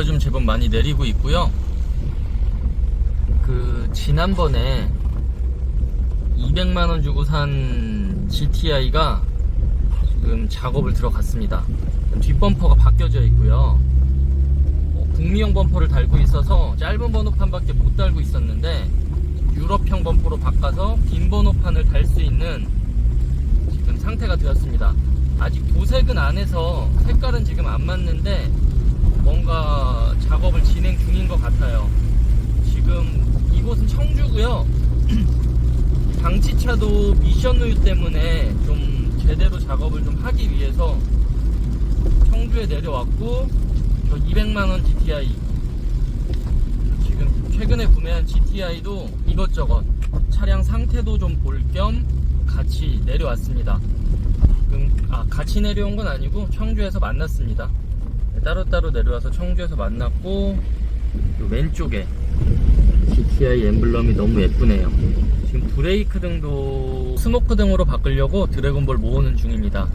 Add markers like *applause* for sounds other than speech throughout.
비가 좀 제법 많이 내리고 있고요. 그 지난번에 200만 원 주고 산 GTI가 지금 작업을 들어갔습니다. 뒷범퍼가 바뀌어져 있고요. 어, 북미형 범퍼를 달고 있어서 짧은 번호판밖에 못 달고 있었는데 유럽형 범퍼로 바꿔서 긴 번호판을 달 수 있는 지금 상태가 되었습니다. 아직 도색은 안 해서 색깔은 지금 안 맞는데 뭔가 작업을 진행 중인 것 같아요. 지금 이곳은 청주고요. *clears throat* 방치차도 미션 우유 때문에 좀 제대로 작업을 좀 하기 위해서 청주에 내려왔고 저 200만원 GTI 지금 최근에 구매한 GTI도 이것저것 차량 상태도 좀 볼 겸 같이 내려왔습니다. 지금 아 같이 내려온 건 아니고 청주에서 만났습니다. 네, 따로따로 내려와서 청주에서 만났고 요 왼쪽에 GTI 엠블럼이 너무 예쁘네요. 지금 브레이크 등도 스모크 등으로 바꾸려고 드래곤볼 모으는 중입니다.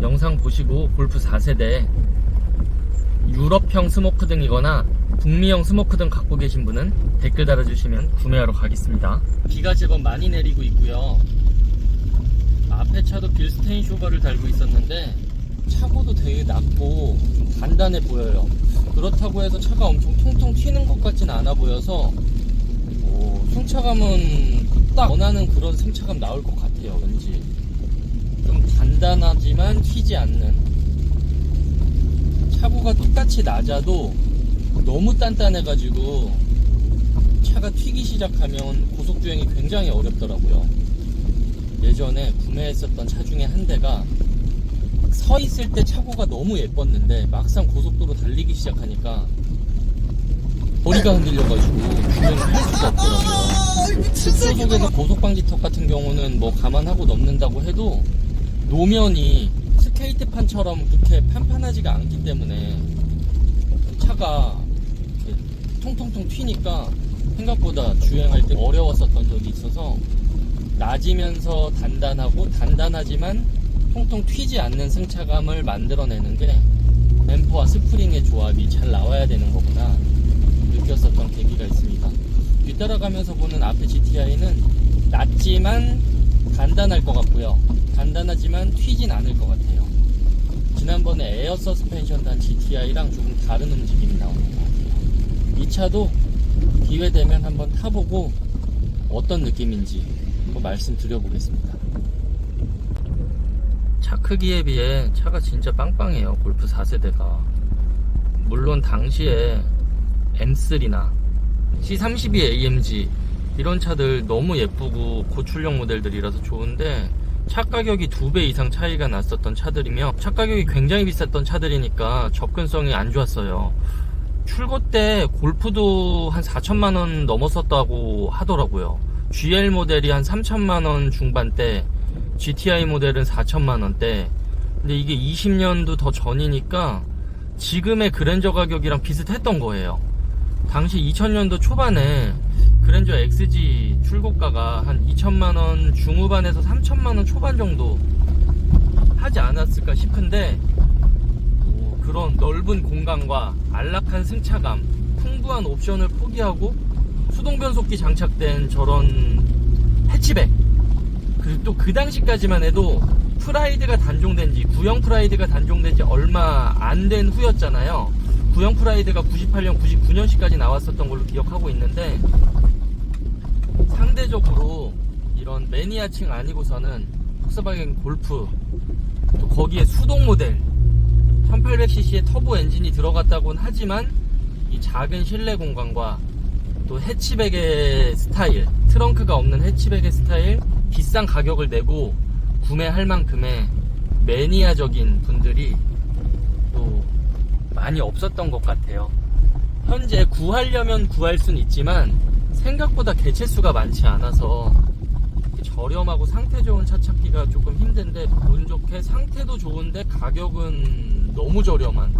영상 보시고 골프 4세대 유럽형 스모크 등이거나 북미형 스모크 등 갖고 계신 분은 댓글 달아주시면 구매하러 가겠습니다. 비가 제법 많이 내리고 있고요. 앞에 차도 빌스테인 쇼버를 달고 있었는데 차고도 되게 낮고 좀 단단해 보여요. 그렇다고 해서 차가 엄청 통통 튀는 것 같진 않아 보여서 어, 승차감은 딱 원하는 그런 승차감 나올 것 같아요. 왠지 좀 단단하지만 튀지 않는 차고가 똑같이 낮아도 너무 단단해가지고 차가 튀기 시작하면 고속주행이 굉장히 어렵더라고요. 예전에 구매했었던 차 중에 한 대가 서 있을 때 차고가 너무 예뻤는데 막상 고속도로 달리기 시작하니까 머리가 흔들려가지고 주행을 할 수가 없더라고요. 특수 속에서 고속방지턱 같은 경우는 뭐 감안하고 넘는다고 해도 노면이 스케이트판처럼 그렇게 판판하지가 않기 때문에 차가 통통통 튀니까 생각보다 주행할 때 어려웠었던 적이 있어서 낮으면서 단단하고 단단하지만 통통 튀지 않는 승차감을 만들어내는 게 램퍼와 스프링의 조합이 잘 나와야 되는 거구나 느꼈었던 계기가 있습니다. 뒤따라가면서 보는 앞에 GTI는 낮지만 단단할 것 같고요. 단단하지만 튀진 않을 것 같아요. 지난번에 에어 서스펜션 단 GTI랑 조금 다른 움직임이 나오는 것 같아요. 이 차도 기회 되면 한번 타보고 어떤 느낌인지 한번 말씀드려보겠습니다. 차 크기에 비해 차가 진짜 빵빵해요. 골프 4세대가. 물론 당시에 M3나 C32 AMG 이런 차들 너무 예쁘고 고출력 모델들이라서 좋은데 차 가격이 두 배 이상 차이가 났었던 차들이며 차 가격이 굉장히 비쌌던 차들이니까 접근성이 안 좋았어요. 출고 때 골프도 한 4천만 원 넘었었다고 하더라고요. GL 모델이 한 3천만 원 중반대, GTI 모델은 4천만 원대. 근데 이게 20년도 더 전이니까 지금의 그랜저 가격이랑 비슷했던 거예요. 당시 2000년도 초반에 그랜저 XG 출고가가 한 2천만 원 중후반에서 3천만 원 초반 정도 하지 않았을까 싶은데 뭐 그런 넓은 공간과 안락한 승차감, 풍부한 옵션을 포기하고 수동 변속기 장착된 저런 해치백 또 그 당시까지만 해도 프라이드가 단종된 지 구형 프라이드가 단종된 지 얼마 안 된 후였잖아요. 구형 프라이드가 98년, 99년식까지 나왔었던 걸로 기억하고 있는데 상대적으로 이런 매니아층 아니고서는 폭스바겐 골프 또 거기에 수동 모델 1800cc의 터보 엔진이 들어갔다고는 하지만 이 작은 실내 공간과 또 해치백의 스타일 트렁크가 없는 해치백의 스타일 비싼 가격을 내고 구매할 만큼의 매니아적인 분들이 또 많이 없었던 것 같아요. 현재 구하려면 구할 수는 있지만 생각보다 개체수가 많지 않아서 저렴하고 상태 좋은 차 찾기가 조금 힘든데 운 좋게 상태도 좋은데 가격은 너무 저렴한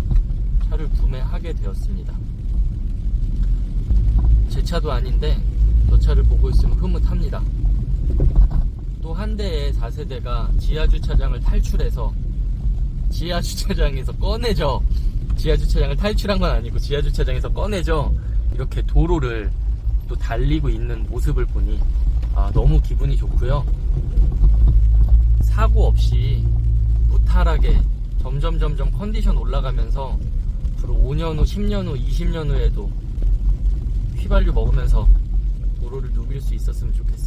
차를 구매하게 되었습니다. 제 차도 아닌데 저 차를 보고 있으면 흐뭇합니다. 또 한 대의 4세대가 지하 주차장을 탈출해서 지하 주차장에서 꺼내져 지하 주차장을 탈출한 건 아니고 지하 주차장에서 꺼내져 이렇게 도로를 또 달리고 있는 모습을 보니 아, 너무 기분이 좋고요. 사고 없이 무탈하게 점점 점점 컨디션 올라가면서 앞으로 5년 후, 10년 후, 20년 후에도 휘발유 먹으면서 도로를 누빌 수 있었으면 좋겠습니다.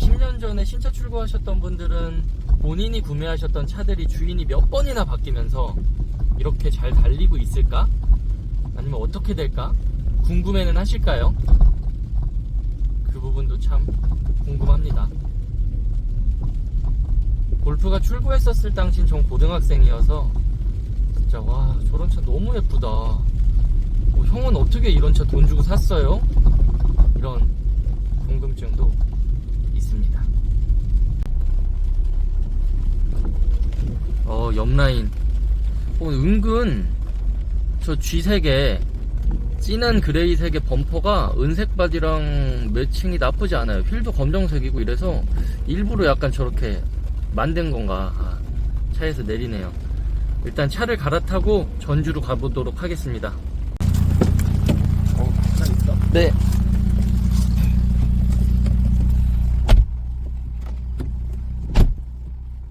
20년 전에 신차 출고하셨던 분들은 본인이 구매하셨던 차들이 주인이 몇 번이나 바뀌면서 이렇게 잘 달리고 있을까? 아니면 어떻게 될까? 궁금해는 하실까요? 그 부분도 참 궁금합니다. 골프가 출고했었을 당신 전 고등학생이어서 진짜 와 저런 차 너무 예쁘다. 뭐, 형은 어떻게 이런 차 돈 주고 샀어요? 이런 궁금증도 있습니다. 어, 옆라인. 어, 은근 저 G 색의 진한 그레이 색의 범퍼가 은색 바디랑 매칭이 나쁘지 않아요. 휠도 검정색이고 이래서 일부러 약간 저렇게 만든 건가. 아, 차에서 내리네요. 일단 차를 갈아타고 전주로 가보도록 하겠습니다. 어? 네.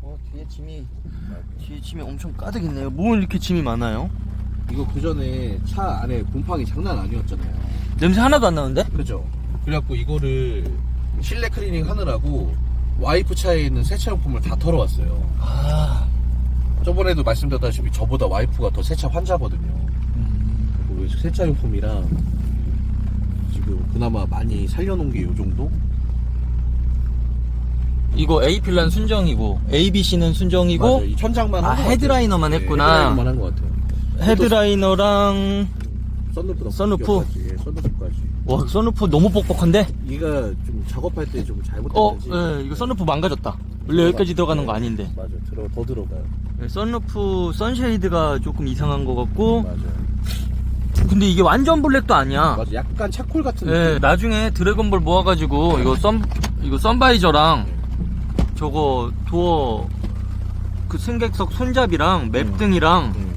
어, 뒤에 짐이, 뒤에 짐이 엄청 가득 있네요. 뭐 이렇게 짐이 많아요? 이거 그 전에 차 안에 곰팡이 장난 아니었잖아요. 냄새 하나도 안 나는데? 그죠? 그래갖고 이거를 실내 클리닝 하느라고 와이프 차에 있는 세차용품을 다 털어왔어요. 아, 저번에도 말씀드렸다시피 저보다 와이프가 더 세차 환자거든요. 음, 그리고 세차용품이랑 지금 그나마 많이 살려놓은 게 요 정도? 이거 A 필란 순정이고, A, B, C는 순정이고, 맞아요. 이 천장만 아, 한것 같아요. 헤드라이너만 네, 했구나. 헤드라이너만 한 것 같아요. 헤드라이너랑, 썬루프 썬루프? 예, 썬루프까지. 와, 선루프 너무 뻑뻑한데? 얘가 좀 작업할 때 좀 어, 잘못했는지. 예, 이거 선루프 망가졌다. 원래 여기까지 들어가는 거 아닌데. 맞아, 들어 더 들어가요. 예, 선루프 선쉐이드가 조금 이상한 것 같고, 맞아. 근데 이게 완전 블랙도 아니야. 맞아, 약간 차콜 같은 예. 나중에 드래곤볼 모아가지고 이거 선 이거 선바이저랑 저거 도어 그 승객석 손잡이랑 맵등이랑 음.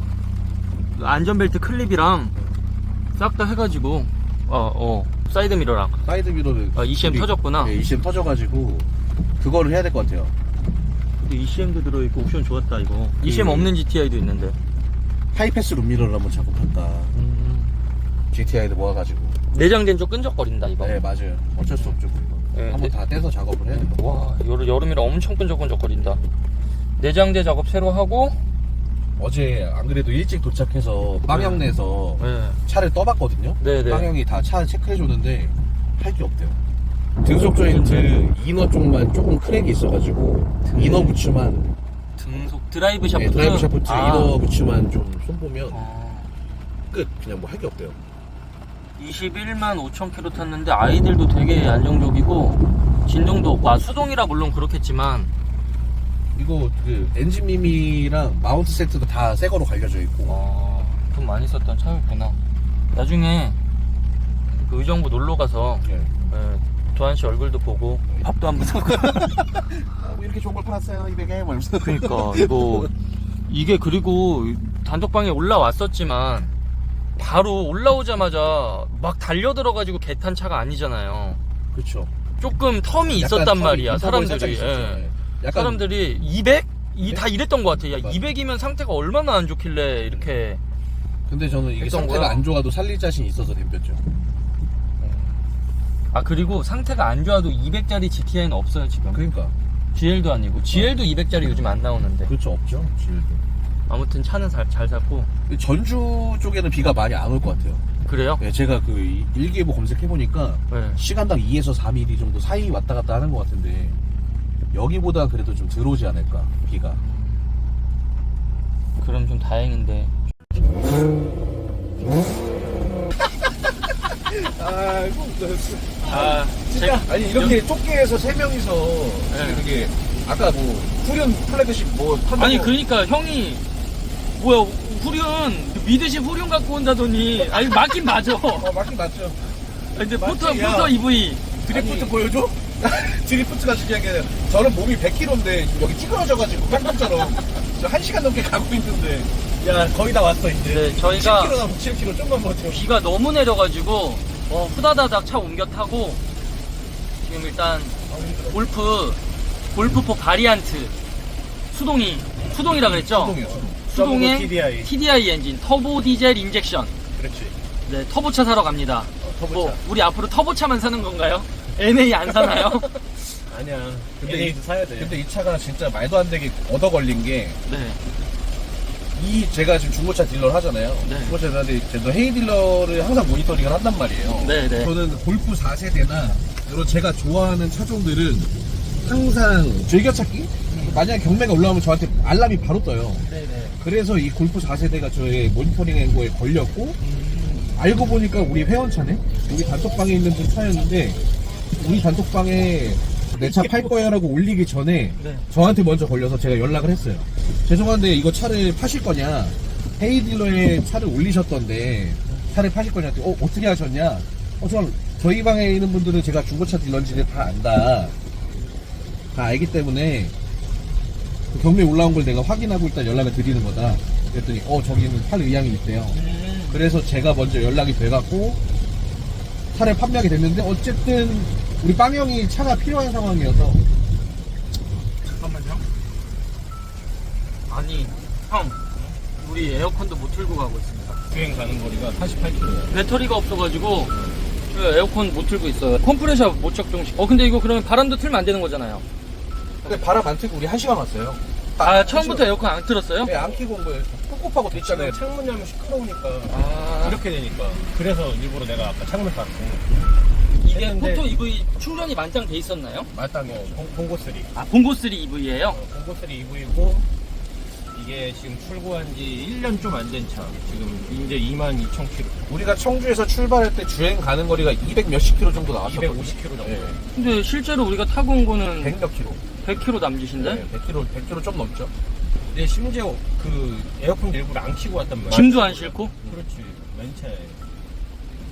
안전벨트 클립이랑 싹 다 해가지고 어 어 사이드 미러랑 사이드 미러를 아, ECM 터졌구나. 네, ECM 터져가지고 그거를 해야 될 것 같아요. 근데 ECM도 들어있고 옵션 좋았다 이거 그- ECM 없는 GTI도 있는데 하이패스 룸미러를 한번 작업할까. GTI도 모아가지고. 내장된 쪽 끈적거린다 이거 네, 맞아요. 어쩔 수 없죠. 그거. 네, 한번 네. 다 떼서 작업을 해야 같아요. 와 여름, 여름이라 엄청 끈적끈적거린다 내장재 작업 새로 하고 어제 안 그래도 일찍 도착해서 빵형 내서 네. 차를 떠봤거든요. 네 네 빵형이 다 차 체크해 줬는데 할 게 없대요. 등속 조인트 이너 쪽만 조금 크랙이 있어가지고 이너 부츠만 등속 드라이브 샤프트 네, 드라이브 샤프트 아. 이너 부츠만 좀 손보면 어. 끝 그냥 뭐 할 게 없대요. 21만 5천 킬로 탔는데 아이들도 되게 안정적이고 진동도 없고. 아 수동이라 물론 그렇겠지만 이거 그 엔진 미미랑 마운트 세트도 다 새 거로 갈려져 있고. 와, 돈 많이 썼던 차였구나. 나중에 그 의정부 놀러 가서 네. 예, 도한 씨 얼굴도 보고 밥도 한번 사고. 아, 뭐 이렇게 좋은 걸 팔았어요 200에? 뭐 이러면서. 그러니까 이거 이게 그리고 단톡방에 올라왔었지만 바로 올라오자마자 막 달려 들어가지고 개탄 차가 아니잖아요 그렇죠 조금 텀이 있었단 말이야 사람들이 예. 약간 사람들이 200? 이, 네? 다 이랬던 것 같아. 야, 맞아. 200이면 상태가 얼마나 안 좋길래 이렇게. 근데 저는 이게 했던 상태가 거야? 안 좋아도 살릴 자신이 있어서 덤볐죠 아, 그리고 상태가 안 좋아도 200짜리 GTI는 없어요, 지금. 그러니까 GL도 아니고. GL도 200짜리 요즘 안 나오는데. 그렇죠 없죠 GL도 아무튼 차는 잘, 잘 샀고. 전주 쪽에는 비가 많이 안 올 것 같아요 그래요? 네, 제가 그 이- 일기예보 검색해 보니까 네. 시간당 2에서 3mm 정도 사이 왔다 갔다 하는 것 같은데 여기보다 그래도 좀 들어오지 않을까 비가 그럼 좀 다행인데. *laughs* 아이고 아, 진짜 아니 이렇게 해서 세 명이서 네. 이렇게 아까 뭐 후륜 플래그십 뭐 탄다고 아니, 그러니까 형이. 뭐야, 후륜, 미드시 후륜 갖고 온다더니. 아니, 맞긴 맞아. 어 맞긴 맞죠 근데 맞지, 포터, 야. 포터 EV. 드리프트 아니. 보여줘? *laughs* 드리프트가 중요한 게 아니라 저는 몸이 100kg인데 여기 찌그러져가지고 깡통처럼 저 1시간 넘게 가고 있는데 야 거의 다 왔어 이제 네, 저희가 7km 남았어 7km 좀만 버텨 비가 너무 내려가지고 어, 후다다닥 차 옮겨 타고 지금 일단 골프 골프 포 바리안트 수동이 수동이라 그랬죠? 수동이요 수동 수동의 TDI TDI 엔진 터보 디젤 인젝션 그렇지 네 터보차 사러 갑니다. 터보차. 뭐 우리 앞으로 터보차만 사는 건가요? NA 안 사나요? *laughs* 아니야 근데 NA도 이, 사야 돼. 근데 이 차가 진짜 말도 안 되게 얻어 걸린 게이 네. 제가 지금 중고차 딜러를 하잖아요. 네. 중고차 딜러인데 저도 헤이 딜러를 항상 모니터링을 한단 말이에요. 네, 네. 저는 골프 4세대나 이런 제가 좋아하는 차종들은 항상 즐겨찾기? 만약에 경매가 올라오면 저한테 알람이 바로 떠요. 네네. 그래서 이 골프 4세대가 저의 모니터링 앵고에 걸렸고 알고 보니까 우리 회원 차네? 우리 단톡방에 있는 분 차였는데 우리 단톡방에 내 차 팔 거야라고 올리기 전에 네. 저한테 먼저 걸려서 제가 연락을 했어요. 죄송한데 이거 차를 파실 거냐? 헤이 딜러에 차를 올리셨던데 차를 파실 거냐? 어 어떻게 하셨냐? 어 저, 저희 방에 있는 분들은 제가 중고차 딜러인지를 다 안다. 다 알기 때문에 그 경매 올라온 걸 내가 확인하고 일단 연락을 드리는 거다. 그랬더니 어 저기는 팔 의향이 있대요. 음, 그래서 제가 먼저 연락이 돼갖고 차를 판매하게 됐는데 어쨌든 우리 빵 형이 차가 필요한 상황이어서 잠깐만요. 아니 형 우리 에어컨도 못 틀고 가고 있습니다. 주행 가는 거리가 48km야. 배터리가 없어가지고 그 에어컨 못 틀고 있어요. 컴프레셔 못 적중시. 어 근데 이거 그러면 바람도 틀면 안 되는 거잖아요. 근데 바람 안 틀고 우리 한 시간 왔어요. 아 처음부터 에어컨 안 틀었어요? 네, 안온 거예요. 꿉꿉하고 돼 있잖아요. 창문 열면 시끄러우니까. 아 이렇게 되니까. 그래서 일부러 내가 아까 창문 닫고. 이게 했는데- 포토 EV 충전이 만땅 돼 있었나요? 어, 봉고 3. 아 봉고 3 EV예요? 봉고 3 EV고 이게 지금 출고한 지 1년 좀 안 된 차. 지금 이제 22,000km. 우리가 청주에서 출발할 때 주행 가는 거리가 200 몇십 킬로 정도 나왔었거든요. 250km 정도. 네. 근데 실제로 우리가 타고 온 거는 100몇 킬로. 100km 남짓인데? 네, 100킬로, 100킬로 좀 넘죠. 근데 심지어 그 에어컨 일부러 안 키고 왔단 말이야. 짐도 안 싣고? 그렇지. 맨차에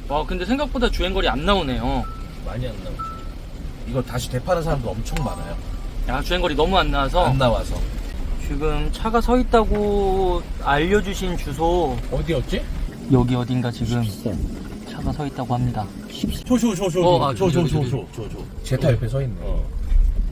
와 근데 생각보다 주행거리 안 나오네요. 많이 안 나오죠. 이거 다시 되파는 사람도 엄청 많아요. 야 주행거리 너무 안 나와서 안 나와서. 지금 차가 서 있다고 알려주신 주소 어디였지? 여기 어딘가 지금 차가 서 있다고 합니다. 조조 조조 어, 아, 저기, 저기. 조조. 제타 옆에 서 있네. 어.